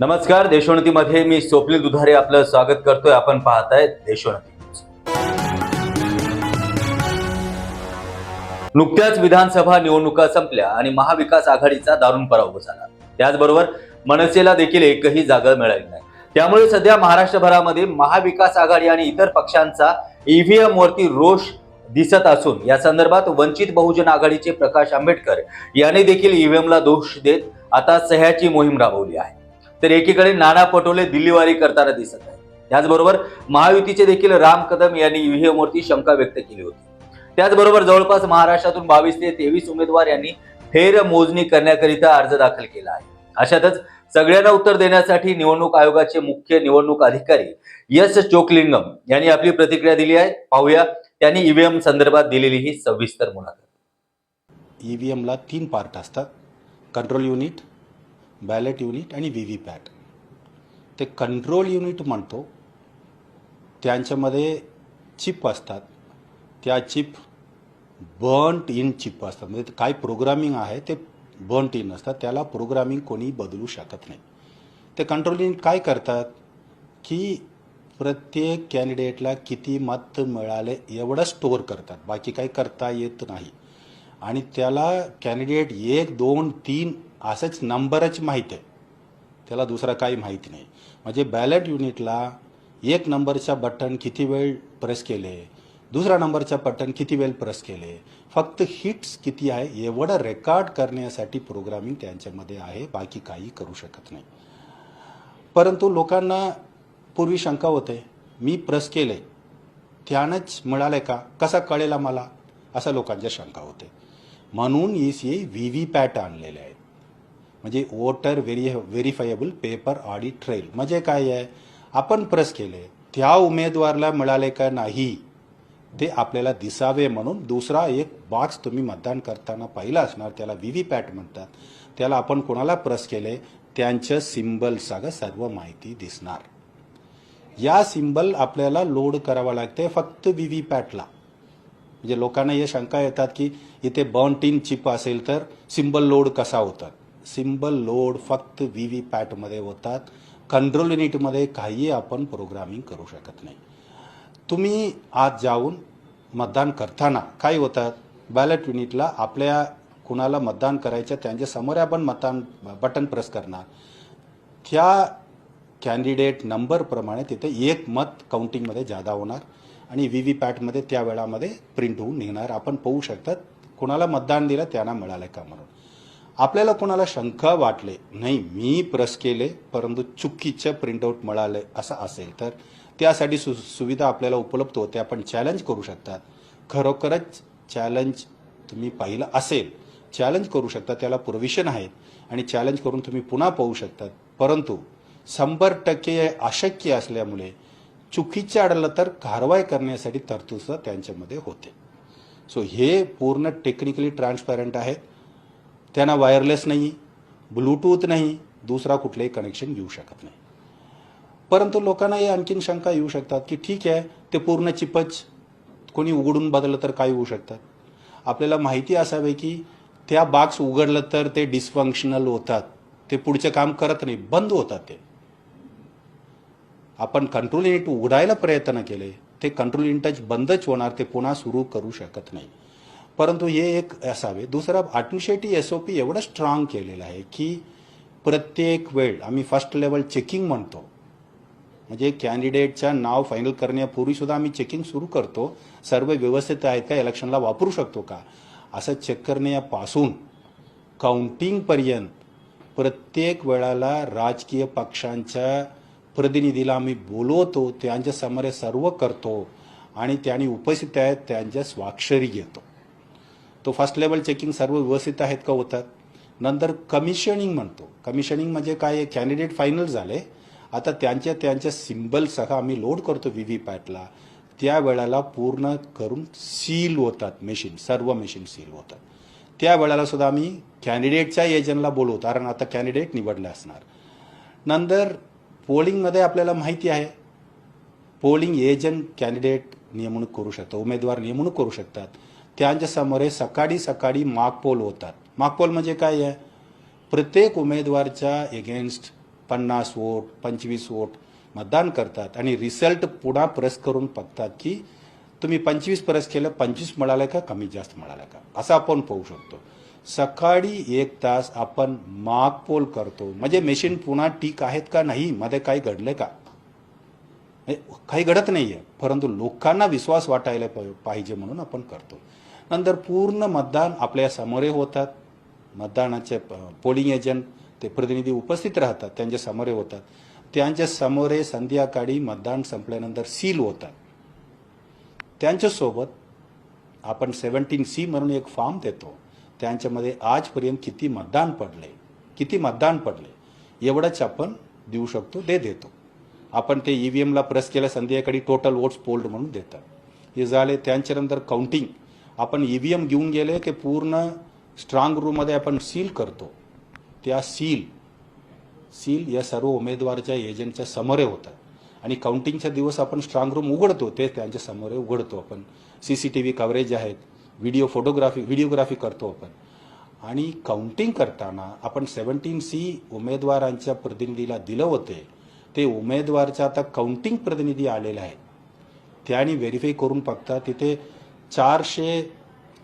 नमस्कार देशोन्नतीमध्ये मी स्वप्नील दुधारे आपलं स्वागत करतोय. आपण पाहताय देशोन्नती नुकत्याच विधानसभा निवडणुका संपल्या आणि महाविकास आघाडीचा दारुण पराभव झाला. त्याचबरोबर मनसेला देखील एकही जागा मिळाली नाही. त्यामुळे सध्या महाराष्ट्रभरामध्ये महाविकास आघाडी आणि इतर पक्षांचा ईव्हीएम वरती रोष दिसत असून या संदर्भात वंचित बहुजन आघाडीचे प्रकाश आंबेडकर यांनी देखील ईव्हीएमला दोष देत आता सह्याची मोहीम राबवली आहे. तर एकीकडे नाना पटोले दिल्लीवारी करताना दिसत आहे त्याचबरोबर महायुतीचे देखील राम कदम यांनी ईव्हीएम शंका व्यक्त केली होती. त्याचबरोबर जवळपास महाराष्ट्रातून बावीस ते तेवीस उमेदवार यांनी फेर मोजणी करण्याकरिता अर्ज दाखल केला आहे. अशातच सगळ्यांना उत्तर देण्यासाठी निवडणूक आयोगाचे मुख्य निवडणूक अधिकारी एस चोकलिंगम यांनी आपली प्रतिक्रिया दिली आहे. पाहूया त्यांनी ईव्हीएम संदर्भात दिलेली ही सविस्तर मुलाखत. ईव्हीएमला तीन पार्ट असतात. कंट्रोल युनिट बॅलेट युनिट आणि व्ही व्ही पॅट ते कंट्रोल युनिट म्हणतो त्यांच्यामध्ये चिप असतात. त्या चिप बर्न्ट इन चिप असतात. म्हणजे काय प्रोग्रामिंग आहे ते बर्न्ट इन असतात. त्याला प्रोग्रामिंग कोणी बदलू शकत नाही. ते कंट्रोल युनिट काय करतात? की प्रत्येक कॅन्डिडेटला किती मत मिळाले एवढं स्टोअर करतात. बाकी काही करता येत नाही. आणि त्याला कॅन्डिडेट एक दोन तीन असंच नंबरच माहीत आहे. त्याला दुसरा काही माहिती नाही. म्हणजे बॅलेट युनिटला एक नंबरचा बटन किती वेळ प्रेस केले दुसरा नंबरचा बटन किती वेळ प्रेस केले फक्त हिट्स किती आहे एवढं रेकॉर्ड करण्यासाठी प्रोग्रामिंग त्यांच्यामध्ये आहे बाकी काही करू शकत नाही. परंतु लोकांना पूर्वी शंका होते मी प्रेस केले त्यानंच मिळाले का? कसा कळेल मला? असं लोकांच्या शंका होते. म्हणून E C V V PAT आणलेले आहे. म्हणजे voter very verifiable paper audit trail म्हणजे काय आहे? आपण प्रेस केले. त्या उमेदवारला मिळाले का नाही? ते आपल्याला दिसावे म्हणून दुसरा एक बॉक्स तुम्ही मतदान करताना पाहिला असणार. त्याला व्ही व्ही पॅट म्हणतात. त्याला आपण कोणाला प्रेस केले? त्यांचं सिंबल सगळं सर्व माहिती दिसणार. या सिम्बल आपल्याला लोड करावं लागते फक्त व्ही व्ही पॅटला म्हणजे लोकांना हे शंका येतात की इथे बर्न चिप असेल तर सिम्बल लोड कसा होतात? सिम्बल लोड फक्त व्ही व्ही पॅटमध्ये होतात. कंट्रोल युनिटमध्ये काही आपण प्रोग्रामिंग करू शकत नाही. तुम्ही आज जाऊन मतदान करताना काय होतात? बॅलेट युनिटला आपल्या कुणाला मतदान करायचं त्यांच्यासमोर आपण मतदान बटन प्रेस करणार. त्या कॅन्डिडेट नंबरप्रमाणे तिथे एक मत काउंटिंगमध्ये जादा होणार आणि व्ही व्ही पॅटमध्ये त्या वेळामध्ये प्रिंट होऊन निघणार. आपण पाहू शकतात कुणाला मतदान दिलं त्यांना मिळालं का म्हणून. आपल्याला कोणाला शंका वाटले? नाही मी प्रेस केले परंतु चुकीचं प्रिंटआउट मिळाले असं असेल तर त्यासाठी सु सुविधा आपल्याला उपलब्ध होते. आपण चॅलेंज करू शकतात खरोखरच चॅलेंज तुम्ही पाहिलं असेल. चॅलेंज करू शकता त्याला प्रोव्हिशन आहेत. आणि चॅलेंज करून तुम्ही पुन्हा पाहू शकतात. परंतु शंभर टक्के अशक्य असल्यामुळे चुकीचं आढळलं तर कारवाई करण्यासाठी तरतूद त्यांच्यामध्ये होते. सो हे पूर्ण टेक्निकली ट्रान्सपॅरंट आहेत त्यांना वायरलेस नाही ब्लूटूथ नाही दुसरा कुठलंही कनेक्शन घेऊ शकत नाही. परंतु लोकांना हे आणखीन शंका येऊ शकतात की ठीक आहे ते पूर्ण चिपच कोणी उघडून बदललं तर काय होऊ शकतात आपल्याला माहिती असावे की त्या बाक्स उघडलं तर ते डिस्फंक्शनल होतात. ते पुढचे काम करत नाही बंद होतात ते. आपण कंट्रोल युनिट उघडायला प्रयत्न केले ते कंट्रोल युनिट बंदच होणार ते पुन्हा सुरू करू शकत नाही. परंतु हे एक असावे. दुसरा अडमिनिस्ट्रेटिव्ह एस ओ पी एवढं स्ट्रॉंग केलेलं आहे की प्रत्येक वेळ आम्ही फर्स्ट लेवल चेकिंग म्हणतो. म्हणजे कॅन्डिडेटचं नाव फायनल करण्यापूर्वी सुद्धा आम्ही चेकिंग सुरू करतो. सर्व व्यवस्थित आहेत का इलेक्शनला वापरू शकतो का? असं चेक करण्यापासून काउंटिंगपर्यंत प्रत्येक वेळाला राजकीय पक्षांच्या प्रतिनिधीला आम्ही बोलवतो त्यांच्यासमोर सर्व करतो आणि त्यांनी उपस्थित आहेत त्यांच्या स्वाक्षरी घेतो. तो फर्स्ट लेवल चेकिंग सर्व व्यवस्थित आहेत का होतात? नंतर कमिशनिंग म्हणतो. कमिशनिंग म्हणजे काय? आहे कॅन्डिडेट फायनल झाले. आता त्यांच्या त्यांच्या सिम्बलसह आम्ही लोड करतो व्ही व्ही पॅटला त्या वेळेला पूर्ण करून सील होतात मशीन सर्व मशीन सील होतात. त्या वेळेला सुद्धा आम्ही कॅन्डिडेटच्या एजंटला बोलवतो कारण आता कॅन्डिडेट निवडले असणार. नंतर पोलिंगमध्ये आपल्याला माहिती आहे. पोलिंग एजंट कॅन्डिडेट नियमणूक करू शकतो उमेदवार नियमणूक करू शकतात. त्यांच्यासमोर सकाळी सकाळी मागपोल होतात. मागपोल म्हणजे काय आहे? प्रत्येक उमेदवारच्या एगेन्स्ट पन्नास वोट पंचवीस वोट मतदान करतात आणि रिझल्ट पुन्हा प्रेस करून बघतात की तुम्ही पंचवीस प्रेस केलं पंचवीस मिळालं का कमी जास्त मिळालं का? असं आपण पाहू शकतो. सकाळी एक तास आपण माग पोल करतो. म्हणजे मेशीन पुन्हा ठीक आहेत का नाही? मध्ये काही घडलंय का? काही घडत नाहीये. परंतु लोकांना विश्वास वाटायला पा- पाहिजे म्हणून आपण करतो. नंतर पूर्ण मतदान आपल्या समोरे होतात. मतदानाचे प- पोलिंग एजंट ते प्रतिनिधी उपस्थित राहतात त्यांच्या समोरे होतात. त्यांच्या समोरे संध्याकाळी मतदान संपल्यानंतर सील होतात. त्यांच्यासोबत आपण सेवन्टीन सी म्हणून एक फॉर्म देतो. त्यांच्यामध्ये आजपर्यंत किती मतदान पडले किती मतदान पडले एवढंच आपण देऊ शकतो ते देतो. आपण ते ईव्हीएमला प्रेस केलं संध्याकाळी टोटल वोट्स पोल्ड म्हणून देतात. हे झाले त्यांच्यानंतर काउंटिंग आपण ईव्हीएम घेऊन गेले की पूर्ण स्ट्रॉंग रूममध्ये आपण सील करतो. त्या सील सील या सर्व उमेदवारच्या एजंटच्या समोरे होतात. आणि काउंटिंगच्या दिवस आपण स्ट्रॉंग रूम उघडतो ते त्यांच्या समोरे उघडतो आपण. C C T V coverage आहेत व्हिडिओ फोटोग्राफी व्हिडिओग्राफी करतो आपण. आणि काउंटिंग करताना आपण सेवन्टीन सी उमेदवारांच्या प्रतिनिधीला दिलं होते ते उमेदवारच्या आता काउंटिंग प्रतिनिधी आलेले आहे त्याने व्हेरीफाय करून बघता तिथे चारशे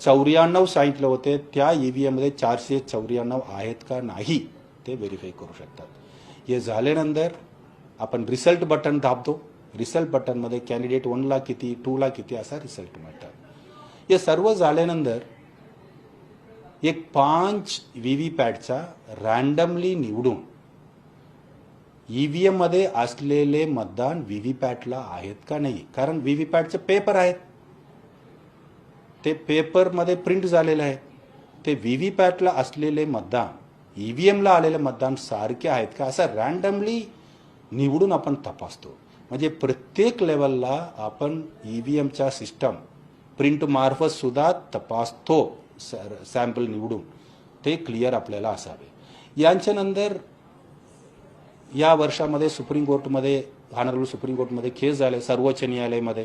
चौऱ्याण्णव सांगितलं होते त्या ईव्हीएममध्ये चारशे चौऱ्याण्णव आहेत का नाही ते व्हेरीफाय करू शकतात. हे झाल्यानंतर आपण रिझल्ट बटन दाबतो. रिझल्ट बटनमध्ये कॅन्डिडेट वनला किती टूला किती असा रिझल्ट मिळतात. हे सर्व झाल्यानंतर एक पाच व्ही व्ही पॅटचा रॅन्डमली निवडून ईव्हीएममध्ये असलेले मतदान वी व्ही पॅटला आहेत का नाही? कारण व्हीव्हीपॅटचे पेपर आहेत. ते पेपरमध्ये प्रिंट झालेले आहे. ते व्ही वी पॅटला असलेले मतदान ई व्ही एमला आलेले मतदान सारखे आहेत का? असं रॅन्डमली निवडून आपण तपासतो. म्हणजे प्रत्येक लेवलला आपण ई व्ही एमचा सिस्टम प्रिंट मार्फत सुद्धा तपासतो सॅम्पल निवडून. ते क्लिअर आपल्याला असावे. यांच्यानंतर या वर्षामध्ये सुप्रीम कोर्टमध्ये ऑनरेबल सुप्रीम कोर्टमध्ये केस झाले सर्वोच्च न्यायालयामध्ये.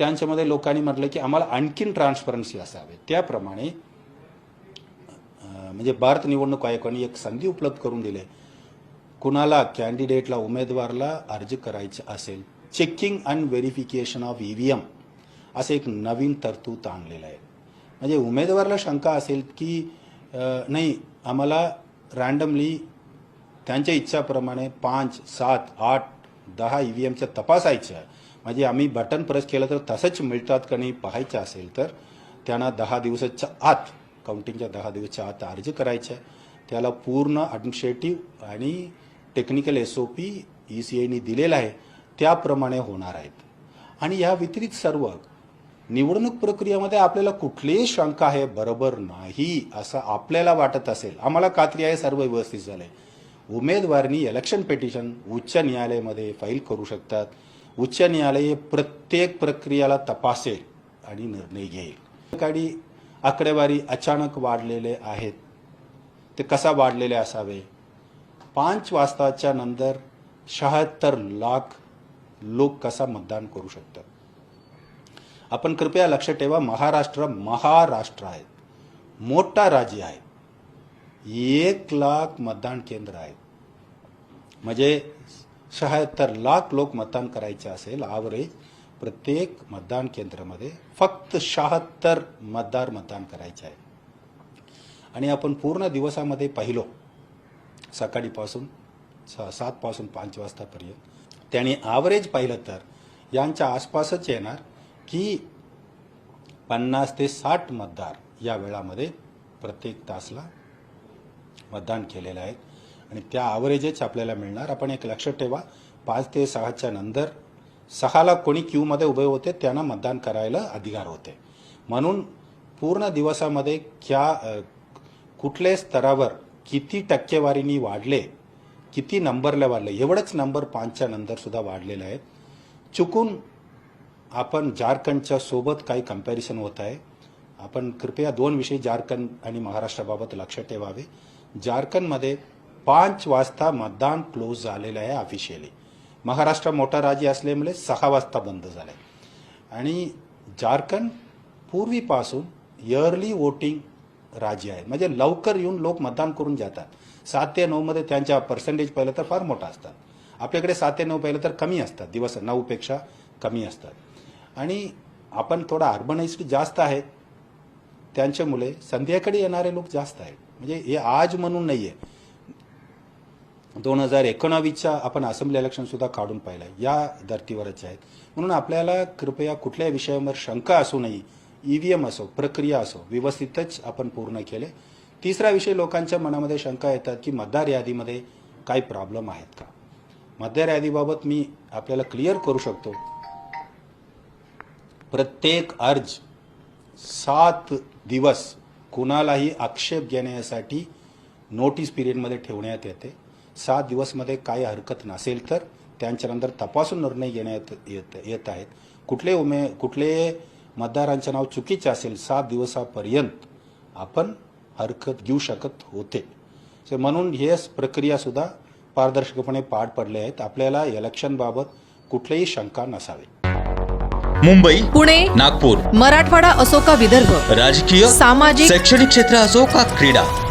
त्यांच्यामध्ये लोकांनी म्हटलं की आम्हाला आणखीन ट्रान्सपरन्सी असावे. त्याप्रमाणे म्हणजे भारत निवडणूक आयोगाने एक संधी उपलब्ध करून दिली. कुणाला कॅन्डिडेटला उमेदवारला अर्ज करायचं असेल checking and verification of EVM असं एक नवीन तरतूद आणलेलं आहे. म्हणजे उमेदवाराला शंका असेल की नाही आम्हाला रॅन्डमली त्यांच्या इच्छाप्रमाणे पाच सात आठ दहा ई व्ही एमच्या तपासायच्या म्हणजे आम्ही बटन प्रेस केलं तर तसंच मिळतात का नाही पाहायचं असेल तर त्यांना दहा दिवसाच्या आत काउंटिंगच्या दहा दिवसाच्या आत अर्ज करायचा. आहे त्याला पूर्ण ॲडमिनिस्ट्रेटिव्ह आणि technical S O P E C आयनी दिलेला आहे. त्याप्रमाणे होणार आहेत. आणि या व्यतिरिक्त सर्व निवडणूक प्रक्रियेमध्ये आपल्याला कुठलीही शंका आहे बरोबर नाही असं आपल्याला वाटत असेल. आम्हाला खात्री आहे सर्व व्यवस्थित झालं आहे उमेदवारांनी इलेक्शन पिटिशन उच्च न्यायालयामध्ये फाईल करू शकतात. उच्च न्यायालय प्रत्येक प्रक्रियाला तपासेल आणि निर्णय घेईल. काही आकडेवारी अचानक वाढलेले आहेत. ते कसा वाढलेले असावे? पाच वाजताच्या नंतर शहात्तर लाख लोक कसा मतदान करू शकतात? आपण कृपया लक्ष ठेवा महाराष्ट्र महाराष्ट्र आहे मोठा राज्य आहे. एक लाख मतदान केंद्र आहेत. म्हणजे शहात्तर लाख लोक मतदान करायचे असेल ॲव्हरेज प्रत्येक मतदान केंद्रामध्ये फक्त शहात्तर मतदार मतदान करायचे आहे. आणि आपण पूर्ण दिवसामध्ये पाहिलो सकाळीपासून स सातपासून पाच वाजतापर्यंत त्याने ॲव्हरेज पाहिलं तर यांच्या आसपासच येणार की पन्नास ते साठ मतदार या वेळामध्ये प्रत्येक तासला मतदान केलेलं आहे. आणि त्या ॲव्हरेजच आपल्याला मिळणार. आपण एक लक्षात ठेवा पाच ते सहाच्या नंतर सहाला कोणी क्यूमध्ये उभे होते त्यांना मतदान करायला अधिकार होते. म्हणून पूर्ण दिवसामध्ये क्या कुठल्या स्तरावर किती टक्केवारीनी वाढले किती नंबरला वाढले एवढंच नंबर पाचच्या नंतर सुद्धा वाढलेलं आहे चुकून आपण झारखंडच्या सोबत काही कंपॅरिझन होत आहे. आपण कृपया दोन विषय झारखंड आणि महाराष्ट्राबाबत लक्षात ठेवावे. झारखंडमध्ये पाच वाजता मतदान क्लोज झालेलं आहे ऑफिशियली महाराष्ट्र मोठा राज्य असल्यामुळे सहा वाजता बंद झालं आणि झारखंड पूर्वीपासून इयरली वोटिंग राज्य आहे. म्हणजे लवकर येऊन लोक मतदान करून जातात. सात ते नऊमध्ये त्यांच्या पर्सेंटेज पाहिलं तर फार मोठा असतात. आपल्याकडे सात ते नऊ पाहिलं तर कमी असतात. दिवस नऊपेक्षा कमी असतात. आणि आपण थोडा अर्बनाइज्ड जास्त आहे. त्यांच्यामुळे संध्याकाळी येणारे लोक जास्त आहेत. म्हणजे हे आज म्हणून नाही आहे दोन हजार एकोणावीसच्या आपण असेंब्ली इलेक्शनसुद्धा काढून पाहिलं. या धर्तीवरच आहेत. म्हणून आपल्याला कृपया कुठल्याही विषयावर शंका असू नये. ईव्हीएम असो प्रक्रिया असो व्यवस्थितच आपण पूर्ण केले. तिसरा विषय लोकांच्या मनामध्ये शंका येतात की मतदार यादीमध्ये काही प्रॉब्लेम आहेत का? मतदार यादीबाबत मी आपल्याला क्लिअर करू शकतो. प्रत्येक अर्ज सात दिवस कुणालाही आक्षेप घेण्यासाठी नोटीस पिरियडमध्ये ठेवण्यात येते. सात दिवसमध्ये काही हरकत नसेल तर त्यांच्यानंतर तपासून निर्णय घेण्यात येत येत आहेत. कुठले उमे कुठले मतदारांचं नाव चुकीचे असेल सात दिवसापर्यंत आपण हरकत घेऊ शकत होते. म्हणून हे प्रक्रियासुद्धा पारदर्शकपणे पार पडले आहेत. आपल्याला इलेक्शनबाबत कुठलीही शंका नसावी. मुंबई पुणे नागपूर मराठवाडा असो का विदर्भ राजकीय सामाजिक शैक्षणिक क्षेत्र असो का क्रीडा